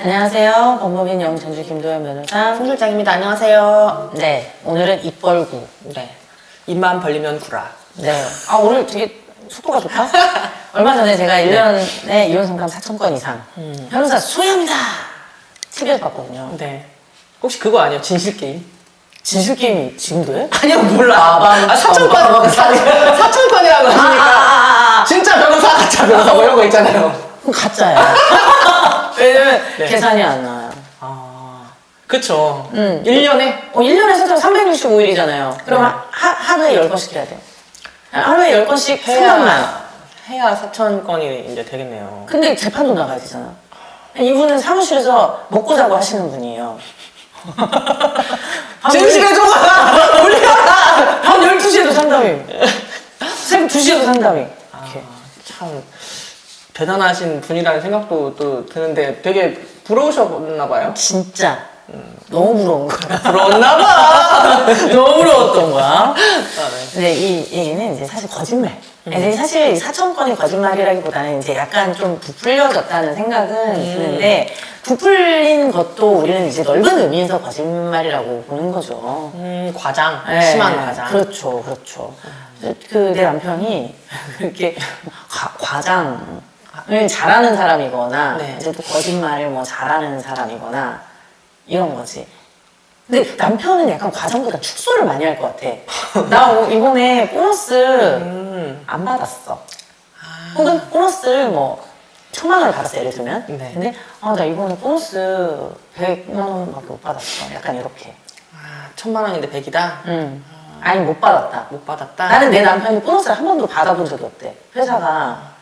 안녕하세요. 법무빈 영전주 김도현 변호사. 송 실장입니다. 안녕하세요. 네, 오늘은 입 벌구. 네. 입만 벌리면 구라. 네. 아, 오늘 되게 속도가 좋다? 얼마 전에 제가 1년에 이혼 상담 4천 건 이상. 변호사 수혜합니다! TV에서 봤거든요. 네. 혹시 그거 아니에요? 진실 게임? 진실 게임이 지금도 해? 아니요, 몰라. 아, 아, 사천건, 사천 건이라고 하시니까. 아, 진짜 변호사, 가짜 변호사 뭐 이런 거 있잖아요. 그럼 가짜야. 왜냐면 네. 계산이 안 나와요. 아. 그쵸. 음. 1년에? 어, 1년에 세상 365일이잖아요. 그럼 하, 하루에 10건씩 해야 돼요. 하루에 10건씩 3만만. 해야 사천건이 이제 되겠네요. 근데 재판도 나가야 되잖아. 이분은 사무실에서 먹고 자고 하시는 분이에요. 밤 진실해줘라! 올려라! 밤 12시에도 상담이. 새벽 2시에도 상담이. 이렇게. 참 대단하신 분이라는 생각도 또 드는데 되게 부러우셨나 봐요. 진짜. 너무 부러운 거야. 부러웠나 봐. 너무 부러웠던 거야. 아, 네. 근데 이 얘기는 이제 사실 거짓말. 이제 사실 이 사천 건이 거짓말이라기보다는 이제 약간 좀 부풀려졌다는 생각은 드는데 부풀린 것도 우리는 이제 넓은 의미에서 거짓말이라고 보는 거죠. 음, 과장, 네, 심한 과장. 그렇죠, 그렇죠. 그 내 남편이 그렇게 과, 과장 을 잘하는 사람이거나 네. 이제 또 거짓말을 뭐 잘하는 사람이거나 이런 거지. 근데 남편은 약간 과장보다 축소를 많이 할 것 같아. 나 오- 이번에 보너스 음, 안 받았어. 혹은 보너스를 뭐 천만 원을 받았어 예를 들면. 네. 근데 아 나 이번에 보너스 100만 원밖에 못 받았어. 약간 이렇게. 아, 천만 원인데 백이다? 음. 아니 못 받았다. 못 받았다? 나는 내 남편이 보너스를 한 번도 받아본 적이 없대. 회사가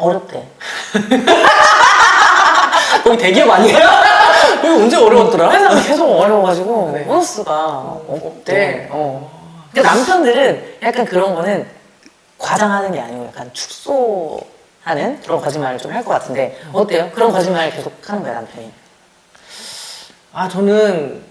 어렵대. 거기 대기업 아니에요? 거기 언제 어려웠더라? 회사가 계속 어려워가지고 네. 보너스가 없대. 어. 그러니까 남편들은 약간 그런 거는 과장하는 게 아니고 약간 축소하는 그런 거짓말을 좀 할 것 같은데 어때요? 그런 거짓말을 계속 하는 거야 남편이. 아, 저는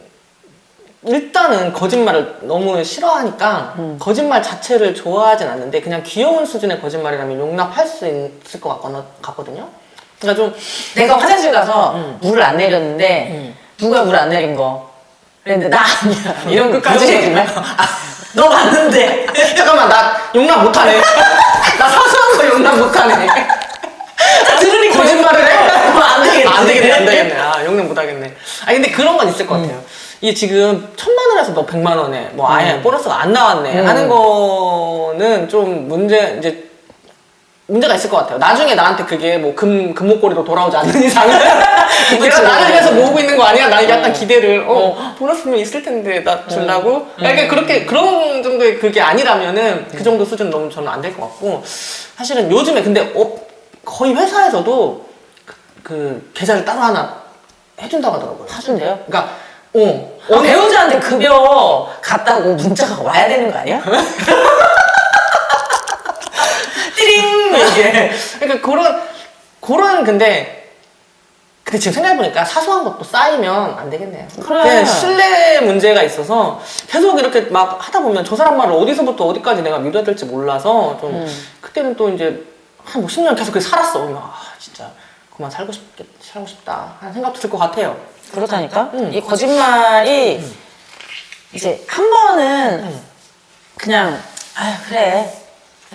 일단은 거짓말을 너무 싫어하니까 음. 거짓말 자체를 좋아하진 않는데 그냥 귀여운 수준의 거짓말이라면 용납할 수 있을 것 같거나, 같거든요. 그러니까 좀 내가 화장실 가서 음. 물을 안 내렸는데 음. 누가 물안 내린 거? 그랬는데 나 아니야. 이런 끝까지? 이런 거짓말? 너 맞는데. 잠깐만 나 용납 못하네. 나 사소한 거 용납 못하네. 들으니 거짓말을 해? 안 되겠네. 안 되겠네, 안 되겠네. 아, 용납 못 하겠네. 아, 근데 그런 건 있을 것 같아요. 이게 지금 천만 원에서 너 백만 원에 뭐 아예 음. 보너스가 안 나왔네 음. 하는 거는 좀 문제, 이제 문제가 있을 것 같아요. 나중에 나한테 그게 뭐 금, 금목걸이로 돌아오지 않는 이상은 내가 나를 위해서 모으고 있는 거 아니야? 나는 약간 기대를, 어, 보너스면 있을 텐데, 나 주려고? 약간 그렇게, 그런 정도의 그게 아니라면은 그 정도 수준 너무 저는 안 될 것 같고, 사실은 요즘에 근데 어, 거의 회사에서도 그, 그 계좌를 따로 하나 해준다고 하더라고요. 사준대요? 그러니까, 어, 어, 배우자한테 급여 갔다고 문자가 와야 되는 거 아니야? 띠링! 이게. 그러니까 그런 그런 근데 근데 지금 생각해보니까 사소한 것도 쌓이면 안 되겠네요. 그래. 그냥 신뢰 문제가 있어서 계속 이렇게 막 하다 보면 저 사람 말을 어디서부터 어디까지 내가 믿어야 될지 몰라서 좀 음. 그때는 또 이제 한 뭐 10년 계속 그렇게 살았어. 그러면 아 진짜 그만 살고 싶겠 살고 싶다 하는 생각도 들 것 같아요. 그렇다니까? 음. 이 거짓말이 이제 한 번은 그냥, 아유, 그래.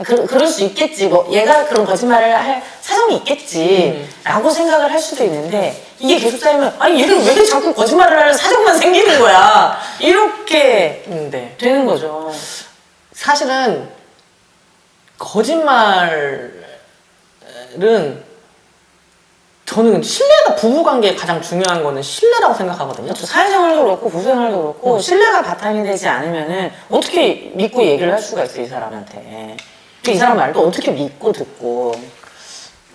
그, 그럴 수 있겠지. 뭐, 얘가 그런 거짓말을 할 사정이 있겠지. 음. 라고 생각을 할 수도 있는데, 이게 계속 쌓이면, 아니, 얘는 왜 자꾸 거짓말을 할 사정만 생기는 거야. 이렇게 음, 네. 되는 거죠. 사실은 거짓말은 저는 신뢰가 부부 관계에 가장 중요한 거는 신뢰라고 생각하거든요. 그렇죠. 사회생활도 그렇고 부생활도 그렇고 신뢰가 바탕이 되지 않으면은 어떻게 믿고 얘기를 할 수가 있어 이 사람한테. 그이 사람 말도 어떻게 믿고 듣고.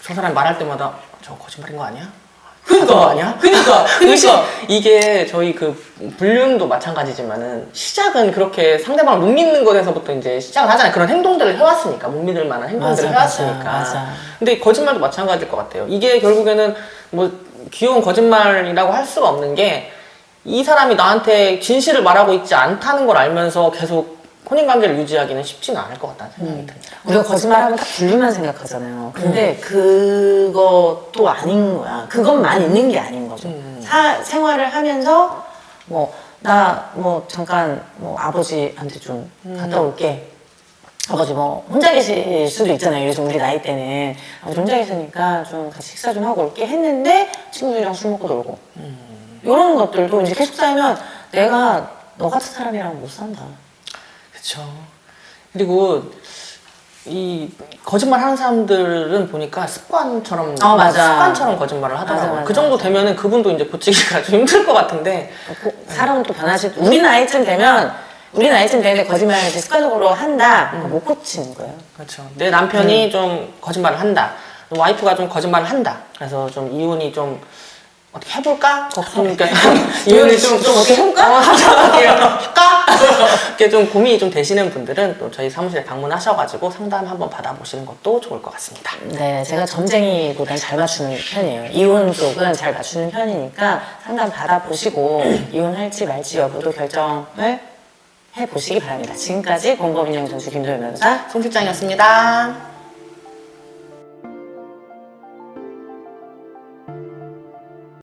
저 사람 말할 때마다 저 거짓말인 거 아니야? 그러니까. 그거 아니야? 그러니까. 의심 그러니까. 이게 저희 그 불륜도 마찬가지지만은 시작은 그렇게 상대방을 못 믿는 것에서부터 이제 시작을 하잖아요. 그런 행동들을 해왔으니까 못 믿을 만한 행동들을 맞아, 맞아, 해왔으니까. 맞아. 근데 거짓말도 마찬가지일 것 같아요. 이게 결국에는 뭐 귀여운 거짓말이라고 할 수가 없는 게 이 사람이 나한테 진실을 말하고 있지 않다는 걸 알면서 계속 혼인 관계를 유지하기는 쉽지는 않을 것 같다는 음. 생각이 듭니다. 우리가 거짓말하면 딱 분리만 생각하잖아요. 근데 그것도 아닌 거야. 그것만 있는 게 아닌 거죠. 사, 생활을 하면서 뭐 나 뭐 잠깐 뭐 아버지한테 좀 갔다 올게. 아버지 뭐 혼자 계실 수도 있잖아요. 요즘 우리 나이 때는 아버지 혼자 계시니까 좀 같이 식사 좀 하고 올게 했는데 친구들이랑 술 먹고 놀고 이런 것들도 이제 계속 쌓이면 내가 너 같은 사람이랑 못 산다. 그렇죠. 그리고 이 거짓말 하는 사람들은 보니까 습관처럼 어, 맞아. 습관처럼 거짓말을 하더라고요. 맞아, 맞아, 그 정도 되면은 그분도 이제 고치기가 좀 힘들 것 같은데 고- 사람은 또 변하지. 우리 나이쯤 되면 우리 나이쯤 되는데 거짓말을 이제 습관적으로 한다. 그럼 못 고치는 거예요. 그렇죠. 내 남편이 음. 좀 거짓말을 한다. 와이프가 좀 거짓말을 한다. 그래서 좀 이혼이 좀 어떻게 해볼까? 그러니까 이혼이 좀, 좀 어떻게 해볼까? 어, 하자. 할까? 이렇게 좀 고민이 좀 되시는 분들은 또 저희 사무실에 방문하셔가지고 상담 한번 받아보시는 것도 좋을 것 같습니다. 네, 제가 점쟁이보다는 잘 맞추는 편이에요. 이혼 쪽은 잘 맞추는 편이니까 상담 받아보시고 이혼할지 말지 여부도 결정을 해보시기 바랍니다. 지금까지 공범인형 전수 김도현 변호사 송 실장이었습니다.